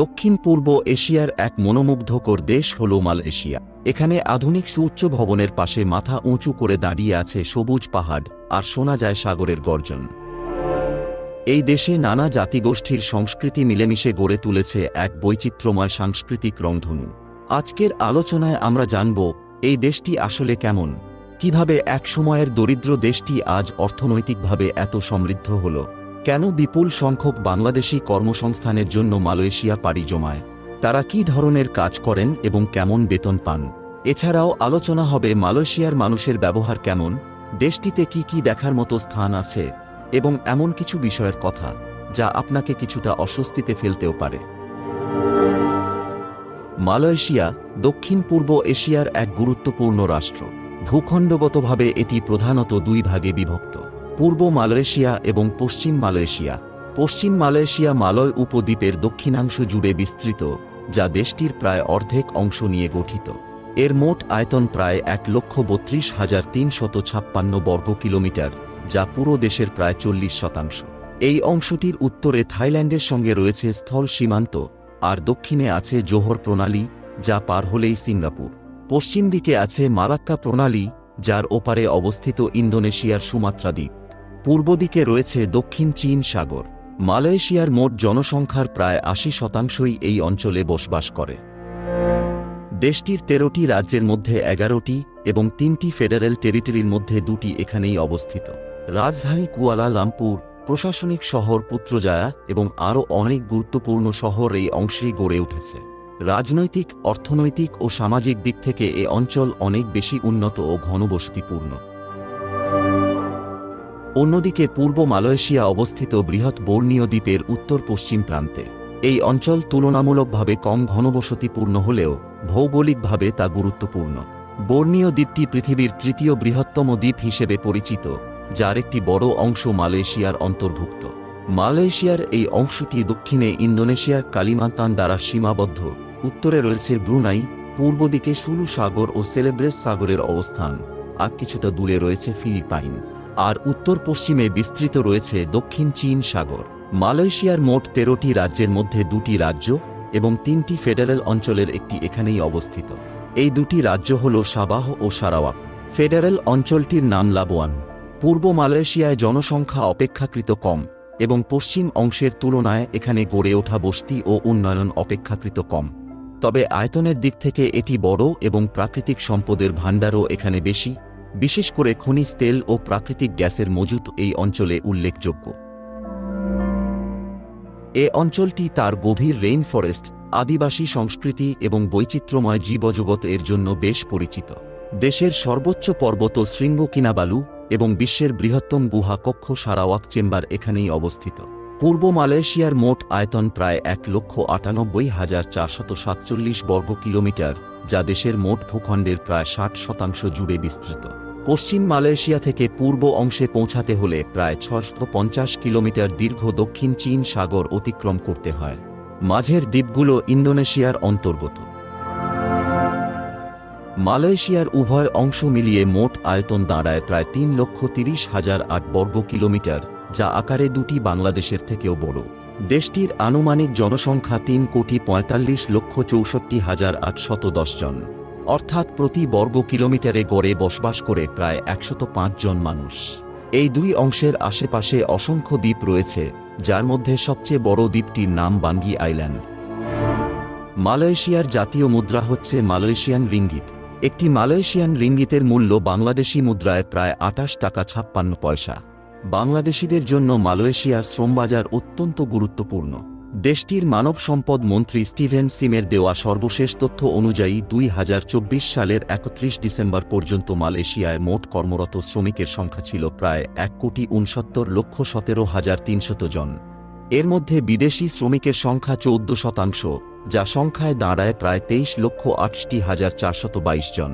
দক্ষিণ পূর্ব এশিয়ার এক মনোমুগ্ধকর দেশ হল মালয়েশিয়া। এখানে আধুনিক সুউচ্চ ভবনের পাশে মাথা উঁচু করে দাঁড়িয়ে আছে সবুজ পাহাড় আর শোনা যায় সাগরের গর্জন। এই দেশে নানা জাতিগোষ্ঠীর সংস্কৃতি মিলেমিশে গড়ে তুলেছে এক বৈচিত্র্যময় সাংস্কৃতিক রংধনু। আজকের আলোচনায় আমরা জানব, এই দেশটি আসলে কেমন? কীভাবে এক সময়ের দরিদ্র দেশটি আজ অর্থনৈতিকভাবে এত সমৃদ্ধ হল? কেন বিপুল সংখ্যক বাংলাদেশি কর্মসংস্থানের জন্য মালয়েশিয়া পাড়ি জমায়? তারা কি ধরনের কাজ করেন এবং কেমন বেতন পান? এছাড়াও আলোচনা হবে মালয়েশিয়ার মানুষের ব্যবহার কেমন, দেশটিতে কি কি দেখার মতো স্থান আছে, এবং এমন কিছু বিষয়ের কথা, যা আপনাকে কিছুটা অস্বস্তিতে ফেলতেও পারে। মালয়েশিয়া দক্ষিণ পূর্ব এশিয়ার এক গুরুত্বপূর্ণ রাষ্ট্র। ভূখণ্ডগতভাবে এটি প্রধানত দুই ভাগে বিভক্ত। পূর্ব মালয়েশিয়া এবং পশ্চিম মালয়েশিয়া। পশ্চিম মালয়েশিয়া মালয় উপদ্বীপের দক্ষিণাংশ জুড়ে বিস্তৃত, যা দেশটির প্রায় অর্ধেক অংশ নিয়ে গঠিত। এর মোট আয়তন প্রায় এক লক্ষ বত্রিশ হাজার তিনশত ছাপ্পান্ন বর্গ কিলোমিটার, যা পুরো দেশের প্রায় চল্লিশ শতাংশ। এই অংশটির উত্তরে থাইল্যান্ডের সঙ্গে রয়েছে স্থল সীমান্ত, আর দক্ষিণে আছে জোহর প্রণালী, যা পার হলেই সিঙ্গাপুর। পশ্চিম দিকে আছে মালাক্কা প্রণালী, যার ওপারে অবস্থিত ইন্দোনেশিয়ার সুমাত্রা দ্বীপ। পূর্ব দিকে রয়েছে দক্ষিণ চীন সাগর। মালয়েশিয়ার মোট জনসংখ্যার প্রায় আশি শতাংশই এই অঞ্চলে বসবাস করে। দেশটির তেরোটি রাজ্যের মধ্যে এগারোটি এবং তিনটি ফেডারেল টেরিটরির মধ্যে দুটি এখানেই অবস্থিত। রাজধানী কুয়ালা লামপুর প্রশাসনিক শহর পুত্রজায়া এবং আরও অনেক গুরুত্বপূর্ণ শহর এই অংশেই গড়ে উঠেছে। রাজনৈতিক, অর্থনৈতিক ও সামাজিক দিক থেকে এ অঞ্চল অনেক বেশি উন্নত ও ঘনবসতিপূর্ণ। অন্যদিকে পূর্ব মালয়েশিয়া অবস্থিত বৃহৎ বর্ণীয় দ্বীপের উত্তর পশ্চিম প্রান্তে। এই অঞ্চল তুলনামূলকভাবে কম ঘনবসতিপূর্ণ হলেও ভৌগোলিকভাবে তা গুরুত্বপূর্ণ। বর্ণীয় দ্বীপটি পৃথিবীর তৃতীয় বৃহত্তম দ্বীপ হিসেবে পরিচিত, যার একটি বড় অংশ মালয়েশিয়ার অন্তর্ভুক্ত। মালয়েশিয়ার এই অংশটি দক্ষিণে ইন্দোনেশিয়ার কালিমান্তান দ্বারা সীমাবদ্ধ, উত্তরে রয়েছে ব্রুনাই, পূর্ব দিকে সুলু সাগর ও সেলেব্রেস সাগরের অবস্থান, আর কিছুটা দূরে রয়েছে ফিলিপাইন। আর উত্তর পশ্চিমে বিস্তৃত রয়েছে দক্ষিণ চীন সাগর। মালয়েশিয়ার মোট তেরোটি রাজ্যের মধ্যে দুটি রাজ্য এবং তিনটি ফেডারেল অঞ্চলের একটি এখানেই অবস্থিত। এই দুটি রাজ্য হল সাবাহ ও সারাওয়াক। ফেডারেল অঞ্চলটির নাম লাবোয়ান। পূর্ব মালয়েশিয়ায় জনসংখ্যা অপেক্ষাকৃত কম এবং পশ্চিম অংশের তুলনায় এখানে গড়ে ওঠা বস্তি ও উন্নয়ন অপেক্ষাকৃত কম। তবে আয়তনের দিক থেকে এটি বড় এবং প্রাকৃতিক সম্পদের ভাণ্ডারও এখানে বেশি। বিশেষ করে খনিজ তেল ও প্রাকৃতিক গ্যাসের মজুত এই অঞ্চলে উল্লেখযোগ্য। এ অঞ্চলটি তার গভীর রেইন ফরেস্ট আদিবাসী সংস্কৃতি এবং বৈচিত্র্যময় জীবজগৎ এর জন্য বেশ পরিচিত। দেশের সর্বোচ্চ পর্বত শৃঙ্গ কিনাবালু এবং বিশ্বের বৃহত্তম গুহা কক্ষ সারাওয়াক চেম্বার এখানেই অবস্থিত। পূর্ব মালয়েশিয়ার মোট আয়তন প্রায় এক লক্ষ আটানব্বই হাজার চারশত সাতচল্লিশ বর্গ কিলোমিটার, যা দেশের মোট ভূখণ্ডের প্রায় ষাট শতাংশ জুড়ে বিস্তৃত। পশ্চিম মালয়েশিয়া থেকে পূর্ব অংশে পৌঁছাতে হলে প্রায় পঞ্চাশ কিলোমিটার দীর্ঘ দক্ষিণ চীন সাগর অতিক্রম করতে হয়। মাঝের দ্বীপগুলো ইন্দোনেশিয়ার অন্তর্গত। মালয়েশিয়ার উভয় অংশ মিলিয়ে মোট আয়তন দাঁড়ায় প্রায় তিন লক্ষ তিরিশ হাজার আট বর্গ কিলোমিটার, যা আকারে দুটি বাংলাদেশের থেকেও বড়। দেশটির আনুমানিক জনসংখ্যা তিন কোটি পঁয়তাল্লিশ লক্ষ চৌষট্টি হাজার আটশত দশ জন। অর্থাৎ প্রতি বর্গ কিলোমিটারে গড়ে বসবাস করে প্রায় একশত জন মানুষ। এই দুই অংশের আশেপাশে অসংখ্য দ্বীপ রয়েছে, যার মধ্যে সবচেয়ে বড় দ্বীপটির নাম বাঙ্গি আইল্যান্ড। মালয়েশিয়ার জাতীয় মুদ্রা হচ্ছে মালয়েশিয়ান রিঙ্গিত। একটি মালয়েশিয়ান রিঙ্গিতের মূল্য বাংলাদেশি মুদ্রায় প্রায় আটাশ টাকা ছাপ্পান্ন পয়সা। বাংলাদেশিদের জন্য মালয়েশিয়ার শ্রমবাজার অত্যন্ত গুরুত্বপূর্ণ। দেশটির মানব সম্পদ মন্ত্রী স্টিভেন সিমের দেওয়া সর্বশেষ তথ্য অনুযায়ী দুই হাজার চব্বিশ সালের একত্রিশ ডিসেম্বর পর্যন্ত মালয়েশিয়ায় মোট কর্মরত শ্রমিকের সংখ্যা ছিল প্রায় এক কোটি উনসত্তর লক্ষ সতেরো হাজার তিনশত জন। এর মধ্যে বিদেশি শ্রমিকের সংখ্যা চৌদ্দ শতাংশ, যা সংখ্যায় দাঁড়ায় প্রায় তেইশ লক্ষ আটটি হাজার চারশত বাইশ জন।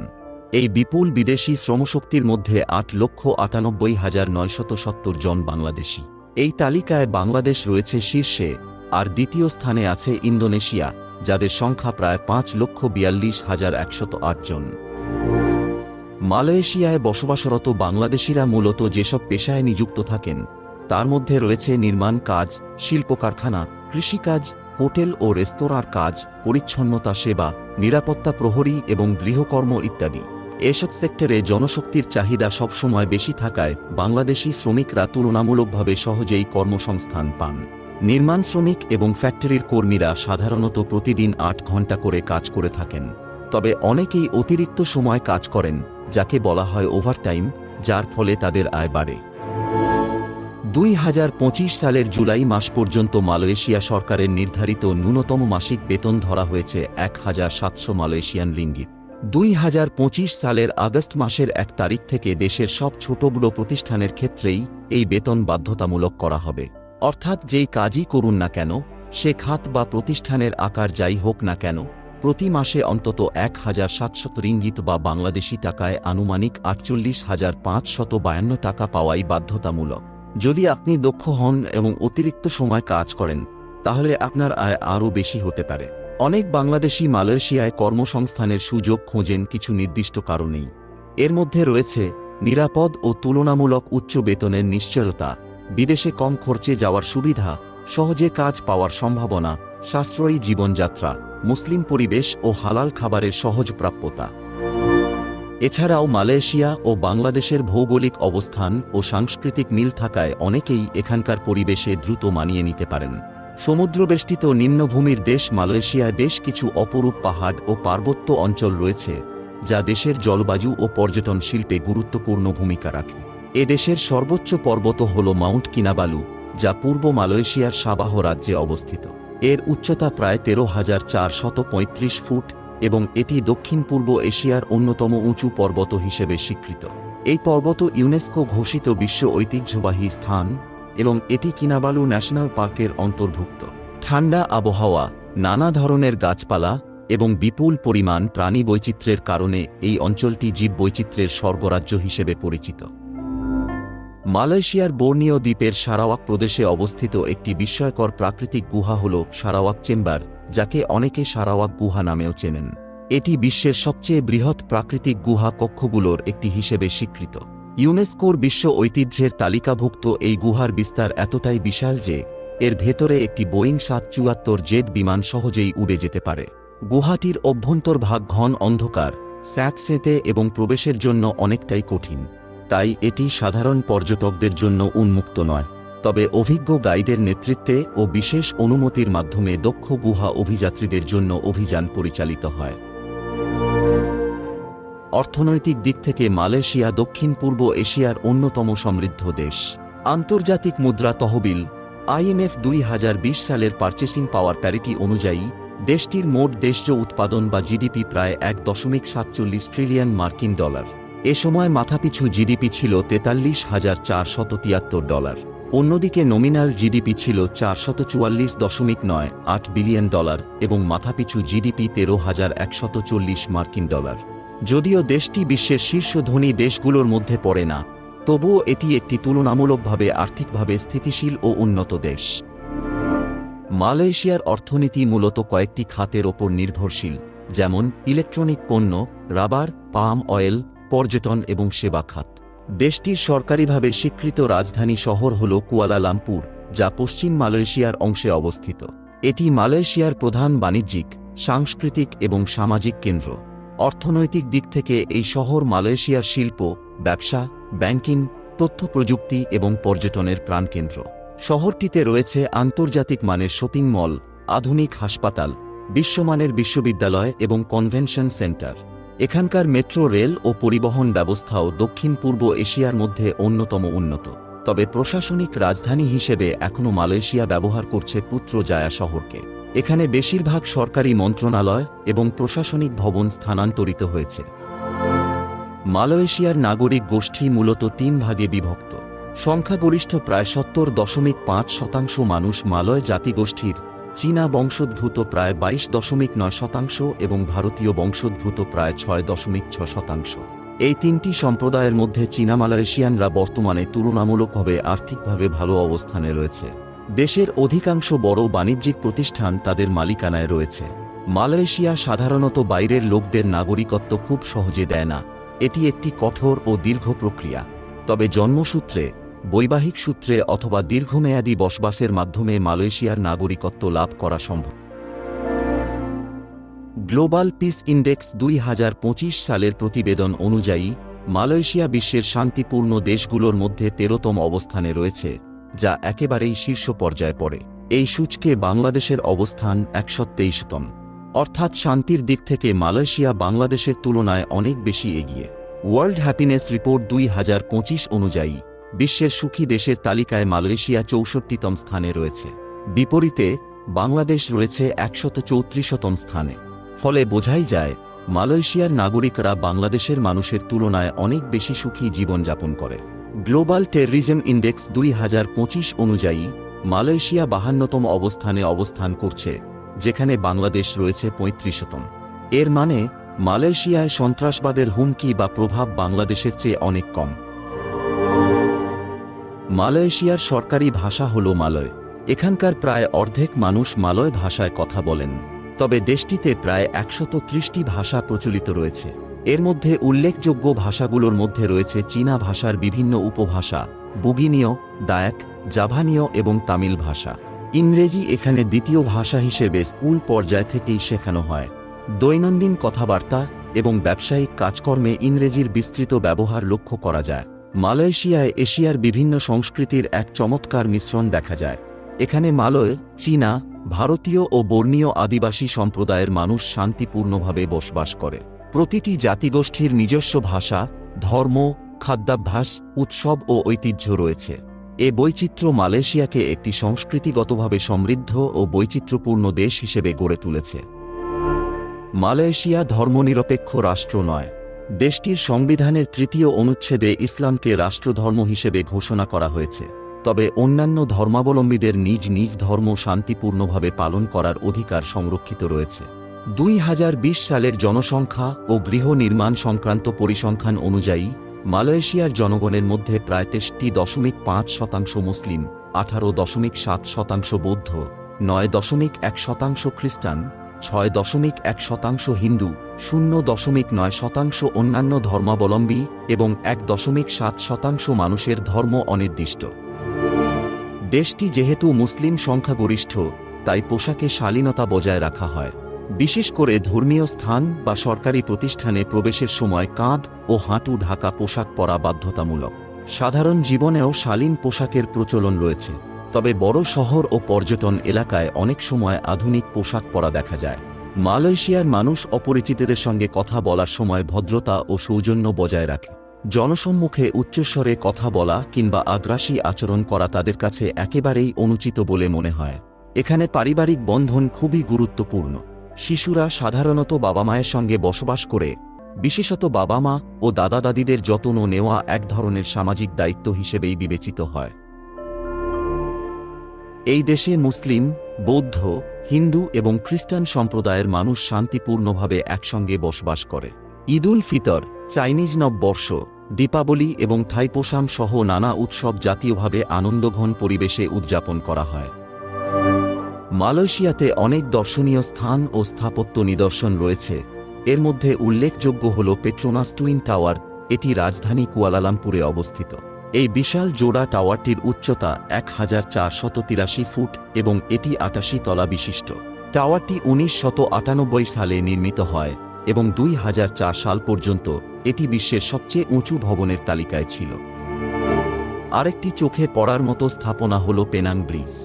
এই বিপুল বিদেশি শ্রমশক্তির মধ্যে আট লক্ষ আটানব্বই হাজার নয়শত সত্তর জন বাংলাদেশি। এই তালিকায় বাংলাদেশ রয়েছে শীর্ষে। আর দ্বিতীয় স্থানে আছে ইন্দোনেশিয়া, যাদের সংখ্যা প্রায় পাঁচ লক্ষ বিয়াল্লিশ হাজার একশত আট জন। মালয়েশিয়ায় বসবাসরত বাংলাদেশিরা মূলত যেসব পেশায় নিযুক্ত থাকেন, তার মধ্যে রয়েছে নির্মাণ কাজ শিল্প কারখানা কৃষিকাজ, হোটেল ও রেস্তোরাঁর কাজ, পরিচ্ছন্নতা সেবা, নিরাপত্তা প্রহরী এবং গৃহকর্ম ইত্যাদি। এসব সেক্টরে জনশক্তির চাহিদা সবসময় বেশি থাকায় বাংলাদেশি শ্রমিকরা তুলনামূলকভাবে সহজেই কর্মসংস্থান পান। নির্মাণ শ্রমিক এবং ফ্যাক্টরির কর্মীরা সাধারণত প্রতিদিন আট ঘণ্টা করে কাজ করে থাকেন। তবে অনেকেই অতিরিক্ত সময় কাজ করেন, যাকে বলা হয় ওভারটাইম, যার ফলে তাদের আয় বাড়ে। দুই হাজার পঁচিশ সালের জুলাই মাস পর্যন্ত মালয়েশিয়া সরকারের নির্ধারিত ন্যূনতম মাসিক বেতন ধরা হয়েছে এক হাজার সাতশো মালয়েশিয়ান রিঙ্গিত দুই সালের আগস্ট মাসের এক তারিখ থেকে দেশের সব ছোট বড় প্রতিষ্ঠানের ক্ষেত্রেই এই বেতন বাধ্যতামূলক করা হবে। অর্থাৎ যেই কাজই করুন না কেন, সে খাত বা প্রতিষ্ঠানের আকার যাই হোক না কেন, প্রতি মাসে অন্তত এক হাজার সাতশত রিঙ্গিত বা বাংলাদেশি টাকায় আনুমানিক আটচল্লিশ হাজার পাঁচশত বায়ান্ন টাকা পাওয়াই বাধ্যতামূলক। যদি আপনি দক্ষ হন এবং অতিরিক্ত সময় কাজ করেন, তাহলে আপনার আয় আরও বেশি হতে পারে। অনেক বাংলাদেশি মালয়েশিয়ায় কর্মসংস্থানের সুযোগ খোঁজেন কিছু নির্দিষ্ট কারণেই। এর মধ্যে রয়েছে নিরাপদ ও তুলনামূলক উচ্চ বেতনের নিশ্চয়তা বিদেশে কম খরচে যাওয়ার সুবিধা, সহজে কাজ পাওয়ার সম্ভাবনা, সাশ্রয়ী জীবনযাত্রা, মুসলিম পরিবেশ ও হালাল খাবারের সহজ প্রাপ্যতা। এছাড়াও মালয়েশিয়া ও বাংলাদেশের ভৌগোলিক অবস্থান ও সাংস্কৃতিক মিল থাকায় অনেকেই এখানকার পরিবেশে দ্রুত মানিয়ে নিতে পারেন। সমুদ্রবেষ্টিত নিম্নভূমির দেশ মালয়েশিয়ায় বেশ কিছু অপরূপ পাহাড় ও পার্বত্য অঞ্চল রয়েছে, যা দেশের জলবায়ু ও পর্যটন শিল্পে গুরুত্বপূর্ণ ভূমিকা রাখে। এ দেশের সর্বোচ্চ পর্বত হল মাউন্ট কিনাবালু, যা পূর্ব মালয়েশিয়ার সাবাহ রাজ্যে অবস্থিত। এর উচ্চতা প্রায় তেরো হাজার চারশত পঁয়ত্রিশ ফুট এবং এটি দক্ষিণ পূর্ব এশিয়ার অন্যতম উঁচু পর্বত হিসেবে স্বীকৃত। এই পর্বত ইউনেস্কো ঘোষিত বিশ্ব ঐতিহ্যবাহী স্থান এবং এটি কিনাবালু ন্যাশনাল পার্কের অন্তর্ভুক্ত। ঠান্ডা আবহাওয়া, নানা ধরনের গাছপালা এবং বিপুল পরিমাণ প্রাণী বৈচিত্র্যের কারণে এই অঞ্চলটি জীববৈচিত্র্যের স্বর্গরাজ্য হিসেবে পরিচিত। মালয়েশিয়ার বোর্নিও দ্বীপের সারাওয়াক প্রদেশে অবস্থিত একটি বিস্ময়কর প্রাকৃতিক গুহা হল সারাওয়াক চেম্বার, যাকে অনেকে সারাওয়াক গুহা নামেও চেনেন। এটি বিশ্বের সবচেয়ে বৃহৎ প্রাকৃতিক গুহা কক্ষগুলোর একটি হিসেবে স্বীকৃত। ইউনেস্কোর বিশ্ব ঐতিহ্যের তালিকাভুক্ত এই গুহার বিস্তার এতটাই বিশাল যে, এর ভেতরে একটি বোয়িং সাত চুয়াত্তর জেট বিমান সহজেই উড়ে যেতে পারে। গুহাটির অভ্যন্তরভাগ ঘন অন্ধকার, স্যাঁতসেঁতে এবং প্রবেশের জন্য অনেকটাই কঠিন। তাই এটি সাধারণ পর্যটকদের জন্য উন্মুক্ত নয়। তবে অভিজ্ঞ গাইডের নেতৃত্বে ও বিশেষ অনুমতির মাধ্যমে দক্ষ গুহা অভিযাত্রীদের জন্য অভিযান পরিচালিত হয়। অর্থনৈতিক দিক থেকে মালয়েশিয়া দক্ষিণ পূর্ব এশিয়ার অন্যতম সমৃদ্ধ দেশ। আন্তর্জাতিক মুদ্রা তহবিল আইএমএফ দুই হাজার বিশ সালের পার্চেসিং পাওয়ার প্যারিটি অনুযায়ী, দেশটির মোট দেশজ উৎপাদন বা জিডিপি প্রায় এক দশমিক সাতচল্লিশ ট্রিলিয়ন মার্কিন ডলার। এ সময় মাথাপিছু জিডিপি ছিল তেতাল্লিশ হাজার চারশত তিয়াত্তর ডলার। অন্যদিকে নমিনাল জিডিপি ছিল চারশত চুয়াল্লিশ দশমিক নয় আট বিলিয়ন ডলার এবং মাথাপিছু জিডিপি তেরো হাজার একশত চল্লিশ মার্কিন ডলার। যদিও দেশটি বিশ্বের শীর্ষ ধনী দেশগুলোর মধ্যে পড়ে না, তবুও এটি একটি তুলনামূলকভাবে আর্থিকভাবে স্থিতিশীল ও উন্নত দেশ। মালয়েশিয়ার অর্থনীতি মূলত কয়েকটি খাতের ওপর নির্ভরশীল, যেমন ইলেকট্রনিক পণ্য, রাবার, পাম অয়েল পর্যটন এবং সেবা খাত। দেশটির সরকারিভাবে স্বীকৃত রাজধানী শহর হল কুয়ালালামপুর, যা পশ্চিম মালয়েশিয়ার অংশে অবস্থিত। এটি মালয়েশিয়ার প্রধান বাণিজ্যিক, সাংস্কৃতিক এবং সামাজিক কেন্দ্র। অর্থনৈতিক দিক থেকে এই শহর মালয়েশিয়ার শিল্প, ব্যবসা, ব্যাংকিং, তথ্য প্রযুক্তি এবং পর্যটনের প্রাণকেন্দ্র। শহরটিতে রয়েছে আন্তর্জাতিক মানের শপিং মল, আধুনিক হাসপাতাল, বিশ্বমানের বিশ্ববিদ্যালয় এবং কনভেনশন সেন্টার। এখানকার মেট্রো, রেল ও পরিবহন ব্যবস্থাও দক্ষিণ পূর্ব এশিয়ার মধ্যে অন্যতম উন্নত। তবে প্রশাসনিক রাজধানী হিসেবে এখনও মালয়েশিয়া ব্যবহার করছে পুত্র জায়া শহরকে। এখানে বেশিরভাগ সরকারি মন্ত্রণালয় এবং প্রশাসনিক ভবন স্থানান্তরিত হয়েছে। মালয়েশিয়ার নাগরিক গোষ্ঠী মূলত তিন ভাগে বিভক্ত। সংখ্যাগরিষ্ঠ প্রায় সত্তর দশমিক পাঁচ শতাংশ মানুষ মালয় জাতিগোষ্ঠীর চীনা বংশোদ্ভূত প্রায় বাইশ দশমিক নয় শতাংশ এবং ভারতীয় বংশোদ্ভূত প্রায় ছয় দশমিক ছ শতাংশ। এই তিনটি সম্প্রদায়ের মধ্যে চীনা মালয়েশিয়ানরা বর্তমানে তুলনামূলকভাবে আর্থিকভাবে ভালো অবস্থানে রয়েছে। দেশের অধিকাংশ বড় বাণিজ্যিক প্রতিষ্ঠান তাদের মালিকানায় রয়েছে। মালয়েশিয়া সাধারণত বাইরের লোকদের নাগরিকত্ব খুব সহজে দেয় না। এটি একটি কঠোর ও দীর্ঘ প্রক্রিয়া। তবে জন্মসূত্রে বৈবাহিক সূত্রে অথবা দীর্ঘমেয়াদী বসবাসের মাধ্যমে মালয়েশিয়ার নাগরিকত্ব লাভ করা সম্ভব। গ্লোবাল পিস ইন্ডেক্স দুই হাজার পঁচিশ সালের প্রতিবেদন অনুযায়ী, মালয়েশিয়া বিশ্বের শান্তিপূর্ণ দেশগুলোর মধ্যে তেরোতম অবস্থানে রয়েছে, যা একেবারেই শীর্ষ পর্যায়ে পড়ে। এই সূচকে বাংলাদেশের অবস্থান একশো তেইশতম। অর্থাৎ শান্তির দিক থেকে মালয়েশিয়া বাংলাদেশের তুলনায় অনেক বেশি এগিয়ে। ওয়ার্ল্ড হ্যাপিনেস রিপোর্ট দুই হাজার পঁচিশ অনুযায়ী বিশ্বের সুখী দেশের তালিকায় মালয়েশিয়া চৌষট্টিতম স্থানে রয়েছে। বিপরীতে, বাংলাদেশ রয়েছে একশত চৌত্রিশতম স্থানে। ফলে বোঝাই যায়, মালয়েশিয়ার নাগরিকরা বাংলাদেশের মানুষের তুলনায় অনেক বেশি সুখী জীবনযাপন করে। গ্লোবাল টেররিজম ইন্ডেক্স দুই হাজার পঁচিশ অনুযায়ী, মালয়েশিয়া বাহান্নতম অবস্থানে অবস্থান করছে, যেখানে বাংলাদেশ রয়েছে পঁয়ত্রিশতম। এর মানে মালয়েশিয়ায় সন্ত্রাসবাদের হুমকি বা প্রভাব বাংলাদেশের চেয়ে অনেক কম। মালয়েশিয়ার সরকারি ভাষা হল মালয়। এখানকার প্রায় অর্ধেক মানুষ মালয় ভাষায় কথা বলেন। তবে দেশটিতে প্রায় একশত ত্রিশটি ভাষা প্রচলিত রয়েছে। এর মধ্যে উল্লেখযোগ্য ভাষাগুলোর মধ্যে রয়েছে চীনা ভাষার বিভিন্ন উপভাষা, বুগিনীয়, দায়াক, জাভানীয় এবং তামিল ভাষা। ইংরেজি এখানে দ্বিতীয় ভাষা হিসেবে স্কুল পর্যায় থেকেই শেখানো হয়। দৈনন্দিন কথাবার্তা এবং ব্যবসায়িক কাজকর্মে ইংরেজির বিস্তৃত ব্যবহার লক্ষ্য করা যায়। মালয়েশিয়ায় এশিয়ার বিভিন্ন সংস্কৃতির এক চমৎকার মিশ্রণ দেখা যায়। এখানে মালয়, চীনা, ভারতীয় ও বর্ণীয় আদিবাসী সম্প্রদায়ের মানুষ শান্তিপূর্ণভাবে বসবাস করে। প্রতিটি জাতিগোষ্ঠীর নিজস্ব ভাষা, ধর্ম, খাদ্যাভ্যাস, উৎসব ও ঐতিহ্য রয়েছে। এ বৈচিত্র্য মালয়েশিয়াকে একটি সংস্কৃতিগতভাবে সমৃদ্ধ ও বৈচিত্র্যপূর্ণ দেশ হিসেবে গড়ে তুলেছে। মালয়েশিয়া ধর্মনিরপেক্ষ রাষ্ট্র নয়। দেশটির সংবিধানের তৃতীয় অনুচ্ছেদে ইসলামকে রাষ্ট্রধর্ম হিসেবে ঘোষণা করা হয়েছে। তবে অন্যান্য ধর্মাবলম্বীদের নিজ নিজ ধর্ম শান্তিপূর্ণভাবে পালন করার অধিকার সংরক্ষিত রয়েছে। দুই হাজার বিশ সালের জনসংখ্যা ও গৃহ নির্মাণ সংক্রান্ত পরিসংখ্যান অনুযায়ী, মালয়েশিয়ার জনগণের মধ্যে প্রায় তেষট্টি দশমিক পাঁচ শতাংশ মুসলিম, আঠারো দশমিক সাত শতাংশ বৌদ্ধ, নয় দশমিক এক শতাংশ খ্রিস্টান ছয় দশমিক এক শতাংশ হিন্দু, শূন্য দশমিক নয় শতাংশ অন্যান্য ধর্মাবলম্বী এবং এক দশমিক সাত শতাংশ মানুষের ধর্ম অনির্দিষ্ট। দেশটি যেহেতু মুসলিম সংখ্যাগরিষ্ঠ, তাই পোশাকে শালীনতা বজায় রাখা হয়। বিশেষ করে ধর্মীয় স্থান বা সরকারি প্রতিষ্ঠানে প্রবেশের সময় কাঁধ ও হাঁটু ঢাকা পোশাক পরা বাধ্যতামূলক। সাধারণ জীবনেও শালীন পোশাকের প্রচলন রয়েছে। তবে বড় শহর ও পর্যটন এলাকায় অনেক সময় আধুনিক পোশাক পরা দেখা যায়। মালয়েশিয়ার মানুষ অপরিচিতদের সঙ্গে কথা বলার সময় ভদ্রতা ও সৌজন্য বজায় রাখে। জনসম্মুখে উচ্চস্বরে কথা বলা কিংবা আগ্রাসী আচরণ করা তাদের কাছে একেবারেই অনুচিত বলে মনে হয়। এখানে পারিবারিক বন্ধন খুবই গুরুত্বপূর্ণ। শিশুরা সাধারণত বাবা মায়ের সঙ্গে বসবাস করে, বিশেষত বাবা মা ও দাদা দাদিদের যত্ন নেওয়া এক ধরনের সামাজিক দায়িত্ব হিসেবেই বিবেচিত হয়। এই দেশে মুসলিম, বৌদ্ধ, হিন্দু এবং খ্রিস্টান সম্প্রদায়ের মানুষ শান্তিপূর্ণভাবে একসঙ্গে বসবাস করে। ঈদুল ফিতর, চাইনিজ নববর্ষ, দীপাবলি এবং থাইপোসাম সহ নানা উৎসব জাতীয়ভাবে আনন্দঘন পরিবেশে উদযাপন করা হয়। মালয়েশিয়াতে অনেক দর্শনীয় স্থান ও স্থাপত্য নিদর্শন রয়েছে। এর মধ্যে উল্লেখযোগ্য হল পেট্রোনাস টুইন টাওয়ার, এটি রাজধানী কুয়ালালামপুরে অবস্থিত। এই বিশাল জোড়া টাওয়ারটির উচ্চতা এক ফুট এবং এটি আটাশি তলা বিশিষ্ট। টাওয়ারটি উনিশ সালে নির্মিত হয় এবং দুই হাজার চার সাল পর্যন্ত এটি বিশ্বের সবচেয়ে উঁচু ভবনের তালিকায় ছিল। আরেকটি চোখে পড়ার মতো স্থাপনা হল পেনাং ব্রিজ।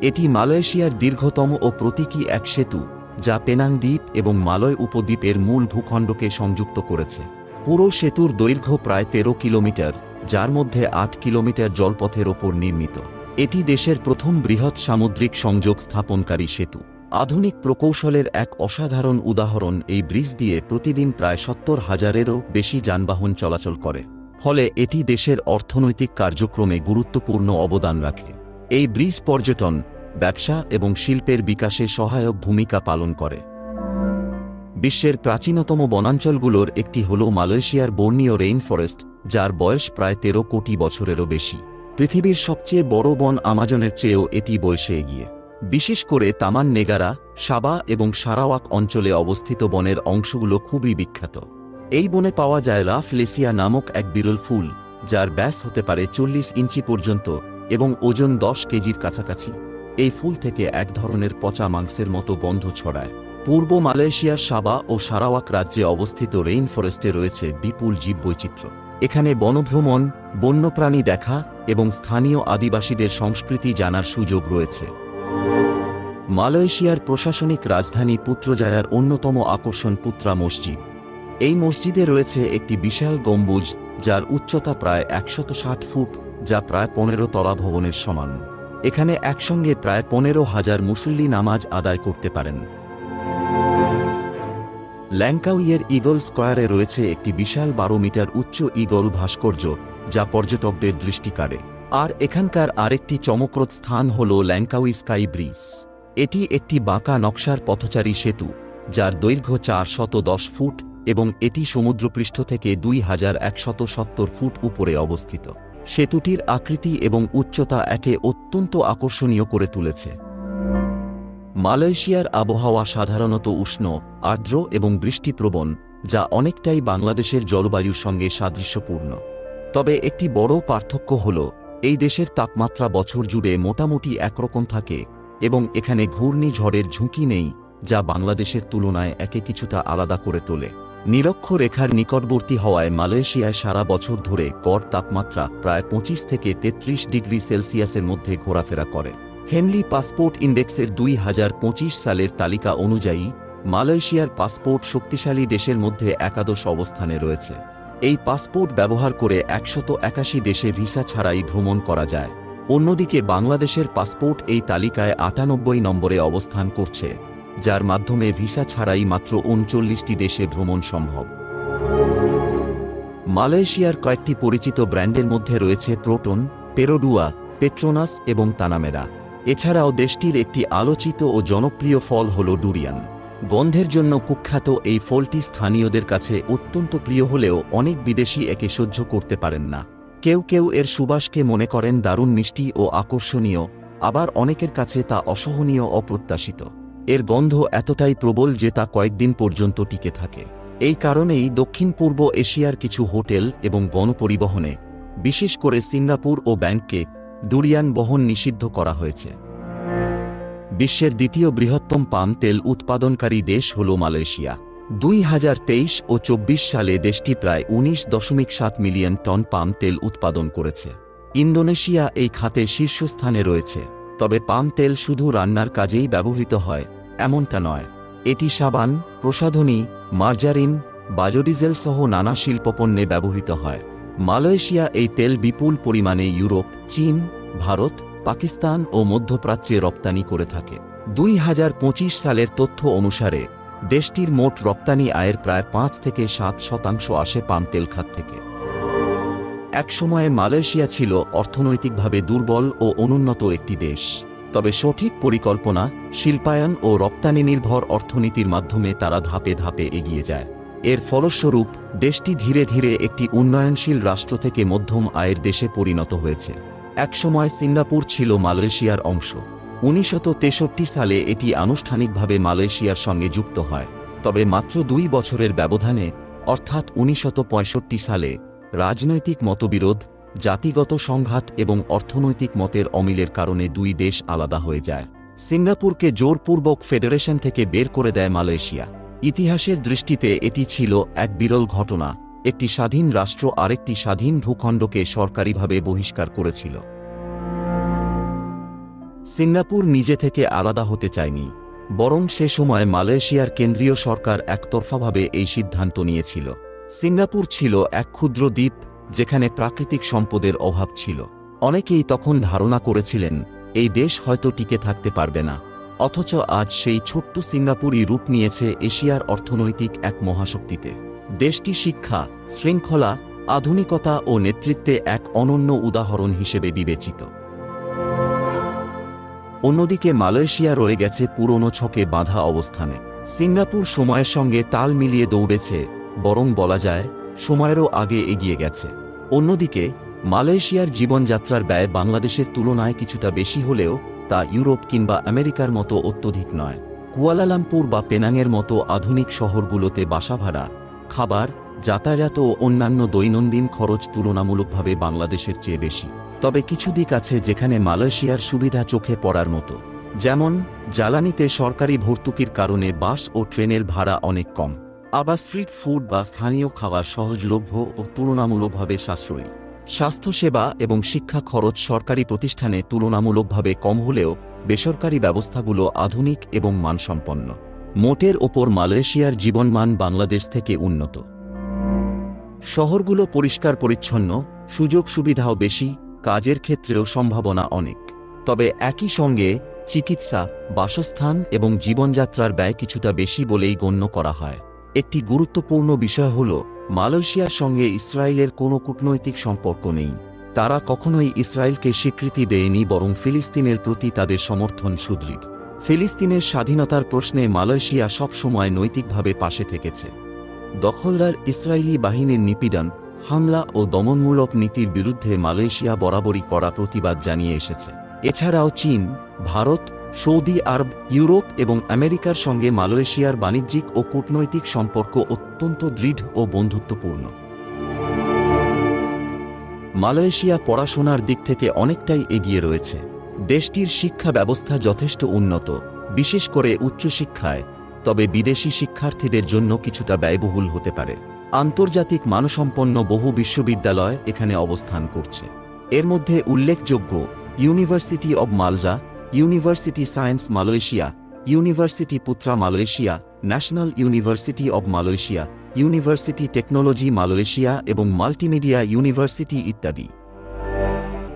এটি মালয়েশিয়ার দীর্ঘতম ও প্রতীকী এক সেতু, যা পেনাং দ্বীপ এবং মালয় উপদ্বীপের মূল ভূখণ্ডকে সংযুক্ত করেছে। পুরো সেতুর দৈর্ঘ্য প্রায় তেরো কিলোমিটার যার মধ্যে আট কিলোমিটার জলপথের ওপর নির্মিত। এটি দেশের প্রথম বৃহৎ সামুদ্রিক সংযোগ স্থাপনকারী সেতু। আধুনিক প্রকৌশলের এক অসাধারণ উদাহরণ এই ব্রিজ দিয়ে প্রতিদিন প্রায় সত্তর হাজারেরও বেশি যানবাহন চলাচল করে। ফলে এটি দেশের অর্থনৈতিক কার্যক্রমে গুরুত্বপূর্ণ অবদান রাখে। এই ব্রিজ পর্যটন, ব্যবসা এবং শিল্পের বিকাশে সহায়ক ভূমিকা পালন করে। বিশ্বের প্রাচীনতম বনাঞ্চলগুলোর একটি হল মালয়েশিয়ার বর্ণীয় রেইন ফরেস্ট যার বয়স প্রায় তেরো কোটি বছরেরও বেশি। পৃথিবীর সবচেয়ে বড় বন আমাজনের চেয়েও এটি বয়সে এগিয়ে। বিশেষ করে তামান নেগারা সাবা এবং সারাওয়াক অঞ্চলে অবস্থিত বনের অংশগুলো খুবই বিখ্যাত। এই বনে পাওয়া যায় রাফ লেসিয়া নামক এক বিরল ফুল, যার ব্যাস হতে পারে চল্লিশ ইঞ্চি পর্যন্ত এবং ওজন দশ কেজির কাছাকাছি। এই ফুল থেকে এক ধরনের পচা মাংসের মতো গন্ধ ছড়ায়। পূর্ব মালয়েশিয়ার সাবা ও সারাওয়াক রাজ্যে অবস্থিত রেইন ফরেস্টে রয়েছে বিপুল জীববৈচিত্র্য। এখানে বনভ্রমণ, বন্যপ্রাণী দেখা এবং স্থানীয় আদিবাসীদের সংস্কৃতি জানার সুযোগ রয়েছে। মালয়েশিয়ার প্রশাসনিক রাজধানী পুত্রজায়ার অন্যতম আকর্ষণ পুত্রা মসজিদ। এই মসজিদে রয়েছে একটি বিশাল গম্বুজ, যার উচ্চতা প্রায় একশত ফুট, যা প্রায় পনেরো তলা ভবনের সমান। এখানে একসঙ্গে প্রায় পনেরো হাজার মুসল্লি নামাজ আদায় করতে পারেন। ল্যাঙ্কাউইয়ের ইগল স্কোয়ারে রয়েছে একটি বিশাল বারো মিটার উচ্চ ইগল ভাস্কর্য, যা পর্যটকদের দৃষ্টি কাড়ে। আর এখানকার আরেকটি চমকপ্রদ স্থান হল ল্যাঙ্কাউই স্কাই ব্রিজ। এটি একটি বাঁকা নকশার পথচারী সেতু, যার দৈর্ঘ্য চার শত দশ ফুট এবং এটি সমুদ্রপৃষ্ঠ থেকে দুই হাজার একশত সত্তর ফুট উপরে অবস্থিত। সেতুটির আকৃতি এবং উচ্চতা একে অত্যন্ত আকর্ষণীয় করে তুলেছে। মালয়েশিয়ার আবহাওয়া সাধারণত উষ্ণ, আর্দ্র এবং বৃষ্টিপ্রবণ, যা অনেকটাই বাংলাদেশের জলবায়ুর সঙ্গে সাদৃশ্যপূর্ণ। তবে একটি বড় পার্থক্য হল, এই দেশের তাপমাত্রা বছর জুড়ে মোটামুটি একরকম থাকে এবং এখানে ঘূর্ণিঝড়ের ঝুঁকি নেই, যা বাংলাদেশের তুলনায় একে কিছুটা আলাদা করে তোলে। নিরক্ষরেখার নিকটবর্তী হওয়ায় মালয়েশিয়ায় সারা বছর ধরে গড় তাপমাত্রা প্রায় পঁচিশ থেকে তেত্রিশ ডিগ্রি সেলসিয়াসের মধ্যে ঘোরাফেরা করে। হেনলি পাসপোর্ট ইন্ডেক্সের দুই হাজার পঁচিশ সালের তালিকা অনুযায়ী, মালয়েশিয়ার পাসপোর্ট শক্তিশালী দেশের মধ্যে একাদশ অবস্থানে রয়েছে। এই পাসপোর্ট ব্যবহার করে একশত একাশি দেশে ভিসা ছাড়াই ভ্রমণ করা যায়। অন্যদিকে বাংলাদেশের পাসপোর্ট এই তালিকায় আটানব্বই নম্বরে অবস্থান করছে, যার মাধ্যমে ভিসা ছাড়াই মাত্র উনচল্লিশটি দেশে ভ্রমণ সম্ভব। মালয়েশিয়ার কয়েকটি পরিচিত ব্র্যান্ডের মধ্যে রয়েছে প্রোটন, পেরোডুয়া, পেট্রোনাস এবং তানামেরা। এছাড়াও দেশটির একটি আলোচিত ও জনপ্রিয় ফল হল ডুরিয়ান। গন্ধের জন্য কুখ্যাত এই ফলটি স্থানীয়দের কাছে অত্যন্ত প্রিয় হলেও অনেক বিদেশি একে সহ্য করতে পারেন না। কেউ কেউ এর সুবাসকে মনে করেন দারুণ মিষ্টি ও আকর্ষণীয়, আবার অনেকের কাছে তা অসহনীয় অপ্রত্যাশিত। এর গন্ধ এতটাই প্রবল যে তা কয়েকদিন পর্যন্ত টিকে থাকে। এই কারণেই দক্ষিণ পূর্ব এশিয়ার কিছু হোটেল এবং গণপরিবহনে, বিশেষ করে সিঙ্গাপুর ও ব্যাংককে ডুরিয়ান বহন নিষিদ্ধ করা হয়েছে। বিশ্বের দ্বিতীয় বৃহত্তম পাম তেল উৎপাদনকারী দেশ হল মালয়েশিয়া। দুই হাজার তেইশ ও চব্বিশ সালে দেশটি প্রায় উনিশ দশমিক সাত মিলিয়ন টন পাম তেল উৎপাদন করেছে। ইন্দোনেশিয়া এই খাতে শীর্ষস্থানে রয়েছে, তবে পাম তেল শুধু রান্নার কাজেই ব্যবহৃত হয়, এমনটা নয়। এটি সাবান, প্রসাধনী, মার্জারিন, বায়োডিজেল সহ নানা শিল্পপণ্যে ব্যবহৃত হয়। মালয়েশিয়া এই তেল বিপুল পরিমাণে ইউরোপ, চীন, ভারত, পাকিস্তান ও মধ্যপ্রাচ্যে রপ্তানি করে থাকে। দুই হাজার পঁচিশ সালের তথ্য অনুসারে, দেশটির মোট রপ্তানি আয়ের প্রায় পাঁচ থেকে সাত শতাংশ আসে পাম তেল খাত থেকে। একসময়ে মালয়েশিয়া ছিল অর্থনৈতিকভাবে দুর্বল ও অনুন্নত একটি দেশ। তবে সঠিক পরিকল্পনা, শিল্পায়ন ও রপ্তানি নির্ভর অর্থনীতির মাধ্যমে তারা ধাপে ধাপে এগিয়ে যায়। এর ফলস্বরূপ, দেশটি ধীরে ধীরে একটি উন্নয়নশীল রাষ্ট্র থেকে মধ্যম আয়ের দেশে পরিণত হয়েছে। একসময় সিঙ্গাপুর ছিল মালয়েশিয়ার অংশ। উনিশশত সালে এটি আনুষ্ঠানিকভাবে মালয়েশিয়ার সঙ্গে যুক্ত হয়। তবে মাত্র দুই বছরের ব্যবধানে, অর্থাৎ উনিশশত সালে, রাজনৈতিক মতবিরোধ, জাতিগত সংঘাত এবং অর্থনৈতিক মতের অমিলের কারণে দুই দেশ আলাদা হয়ে যায়। সিঙ্গাপুরকে জোরপূর্বক ফেডারেশন থেকে বের করে দেয় মালয়েশিয়া। ইতিহাসের দৃষ্টিতে এটি ছিল এক বিরল ঘটনা। একটি স্বাধীন রাষ্ট্র আরেকটি স্বাধীন ভূখণ্ডকে সরকারিভাবে বহিষ্কার করেছিল। সিঙ্গাপুর নিজে থেকে আলাদা হতে চায়নি, বরং সে সময় মালয়েশিয়ার কেন্দ্রীয় সরকার একতরফাভাবে এই সিদ্ধান্ত নিয়েছিল। সিঙ্গাপুর ছিল এক ক্ষুদ্র দ্বীপ, যেখানে প্রাকৃতিক সম্পদের অভাব ছিল। অনেকেই তখন ধারণা করেছিলেন, এই দেশ হয়তো টিকে থাকতে পারবে না। অথচ আজ সেই ছোট্ট সিঙ্গাপুরই রূপ নিয়েছে এশিয়ার অর্থনৈতিক এক মহাশক্তিতে। দেশটি শিক্ষা, শৃঙ্খলা, আধুনিকতা ও নেতৃত্বে এক অনন্য উদাহরণ হিসেবে বিবেচিত। অন্যদিকে মালয়েশিয়া রয়ে গেছে পুরনো ছকে বাঁধা অবস্থানে। সিঙ্গাপুর সময়ের সঙ্গে তাল মিলিয়ে দৌড়েছে, বরং বলা যায়, সময়েরও আগে এগিয়ে গেছে। অন্যদিকে, মালয়েশিয়ার জীবনযাত্রার ব্যয় বাংলাদেশের তুলনায় কিছুটা বেশি হলেও তা ইউরোপ কিংবা আমেরিকার মতো অত্যধিক নয়। কুয়ালালামপুর বা পেনাংয়ের মতো আধুনিক শহরগুলোতে বাসা ভাড়া খাবার, যাতায়াত ও অন্যান্য দৈনন্দিন খরচ তুলনামূলকভাবে বাংলাদেশের চেয়ে বেশি। তবে কিছু দিক আছে যেখানে মালয়েশিয়ার সুবিধা চোখে পড়ার মতো। যেমন, জ্বালানিতে সরকারি ভর্তুকির কারণে বাস ও ট্রেনের ভাড়া অনেক কম। আবার স্ট্রিট ফুড বা স্থানীয় খাবার সহজলভ্য ও তুলনামূলকভাবে সাশ্রয়ী। স্বাস্থ্যসেবা এবং শিক্ষা খরচ সরকারি প্রতিষ্ঠানে তুলনামূলকভাবে কম হলেও বেসরকারি ব্যবস্থাগুলো আধুনিক এবং মানসম্পন্ন। মোটের ওপর মালয়েশিয়ার জীবনমান বাংলাদেশ থেকে উন্নত। শহরগুলো পরিষ্কার পরিচ্ছন্ন, সুযোগ সুবিধাও বেশি, কাজের ক্ষেত্রেও সম্ভাবনা অনেক। তবে একই সঙ্গে চিকিৎসা, বাসস্থান এবং জীবনযাত্রার ব্যয় কিছুটা বেশি বলেই গণ্য করা হয়। একটি গুরুত্বপূর্ণ বিষয় হল, মালয়েশিয়ার সঙ্গে ইসরায়েলের কোনো কূটনৈতিক সম্পর্ক নেই। তারা কখনোই ইসরায়েলকে স্বীকৃতি দেয়নি, বরং ফিলিস্তিনের প্রতি তাদের সমর্থন সুদৃঢ়। ফিলিস্তিনের স্বাধীনতার প্রশ্নে মালয়েশিয়া সবসময় নৈতিকভাবে পাশে থেকেছে। দখলদার ইসরায়েলি বাহিনীর নিপীড়ন, হামলা ও দমনমূলক নীতির বিরুদ্ধে মালয়েশিয়া বরাবরই কড়া প্রতিবাদ জানিয়ে এসেছে। এছাড়াও চীন, ভারত সৌদি, আরব, ইউরোপ এবং আমেরিকার সঙ্গে মালয়েশিয়ার বাণিজ্যিক ও কূটনৈতিক সম্পর্ক অত্যন্ত দৃঢ় ও বন্ধুত্বপূর্ণ। মালয়েশিয়া পড়াশোনার দিক থেকে অনেকটাই এগিয়ে রয়েছে। দেশটির শিক্ষা ব্যবস্থা যথেষ্ট উন্নত, বিশেষ করে উচ্চশিক্ষায়, তবে বিদেশি শিক্ষার্থীদের জন্য কিছুটা ব্যয়বহুল হতে পারে। আন্তর্জাতিক মানসম্পন্ন বহু বিশ্ববিদ্যালয় এখানে অবস্থান করছে। এর মধ্যে উল্লেখযোগ্য, university of Malaya university science Malaysia university Putra Malaysia national university of Malaysia university technology Malaysia এবং মাল্টিমিডিয়া ইউনিভার্সিটি ইত্যাদি।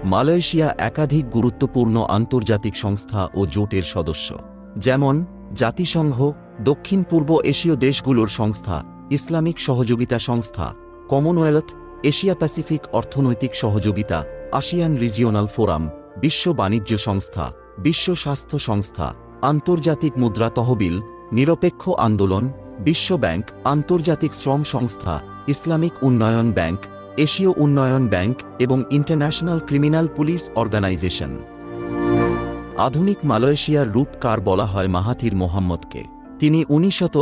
মালয়েশিয়া একাধিক গুরুত্বপূর্ণ আন্তর্জাতিক সংস্থা ও জোটের সদস্য। যেমন, জাতিসংঘ, দক্ষিণ পূর্ব এশীয় দেশগুলোর সংস্থা, ইসলামিক সহযোগিতা সংস্থা, কমনওয়েলথ, এশিয়া প্যাসিফিক অর্থনৈতিক সহযোগিতা, আসিয়ান রিজিওনাল ফোরাম, বিশ্ব বাণিজ্য সংস্থা বিশ্ব স্বাস্থ্য সংস্থা, আন্তর্জাতিক মুদ্রা তহবিল, নিরপেক্ষ আন্দোলন, বিশ্ব ব্যাংক, আন্তর্জাতিক শ্রম সংস্থা, ইসলামিক উন্নয়ন ব্যাংক, এশীয় উন্নয়ন ব্যাংক এবং ইন্টারন্যাশনাল ক্রিমিনাল পুলিশ অর্গানাইজেশন। আধুনিক মালয়েশিয়ার রূপকার বলা হয় মাহাথির মোহাম্মদকে। তিনি উনিশশত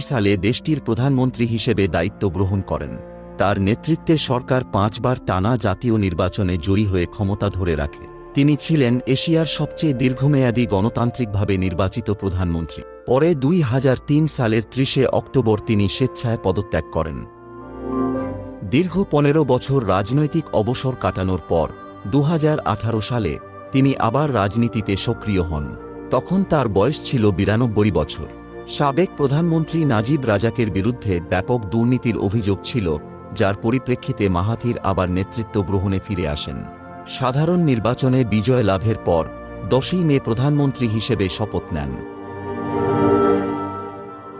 সালে দেশটির প্রধানমন্ত্রী হিসেবে দায়িত্ব গ্রহণ করেন। তার নেতৃত্বে সরকার পাঁচবার টানা জাতীয় নির্বাচনে জয়ী হয়ে ক্ষমতা ধরে রাখে। তিনি ছিলেন এশিয়ার সবচেয়ে দীর্ঘমেয়াদী গণতান্ত্রিকভাবে নির্বাচিত প্রধানমন্ত্রী। পরে দুই হাজার তিন সালের ত্রিশে অক্টোবর তিনি স্বেচ্ছায় পদত্যাগ করেন। দীর্ঘ পনেরো বছর রাজনৈতিক অবসর কাটানোর পর দু হাজার আঠারো সালে তিনি আবার রাজনীতিতে সক্রিয় হন। তখন তার বয়স ছিল বিরানব্বই বছর। সাবেক প্রধানমন্ত্রী নাজিব রাজাকের বিরুদ্ধে ব্যাপক দুর্নীতির অভিযোগ ছিল, যার পরিপ্রেক্ষিতে মাহাথির আবার নেতৃত্ব গ্রহণে ফিরে আসেন। সাধারণ নির্বাচনে বিজয় লাভের পর দশই মে প্রধানমন্ত্রী হিসেবে শপথ নেন।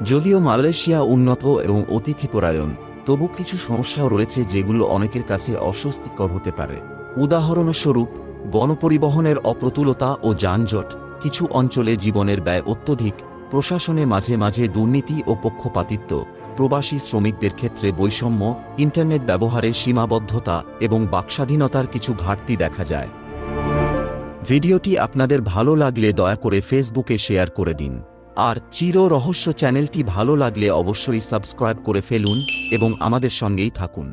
যদিও মালয়েশিয়া উন্নত এবং অতিথিপরায়ণ, তবু কিছু সমস্যাও রয়েছে যেগুলো অনেকের কাছে অস্বস্তিকর হতে পারে। উদাহরণস্বরূপ, গণপরিবহনের অপ্রতুলতা ও যানজট কিছু অঞ্চলে জীবনের ব্যয় অত্যধিক, প্রশাসনে মাঝে মাঝে দুর্নীতি ও পক্ষপাতিত্ব প্রবাসী শ্রমিকদের ক্ষেত্রে বৈষম্য, ইন্টারনেট ব্যবহারে সীমাবদ্ধতা এবং বাকস্বাধীনতার কিছু ঘাটতি দেখা যায়। ভিডিওটি আপনাদের ভালো লাগলে দয়া করে ফেসবুকে শেয়ার করে দিন। আর চির রহস্য চ্যানেলটি ভালো লাগলে অবশ্যই সাবস্ক্রাইব করে ফেলুন এবং আমাদের সঙ্গেই থাকুন।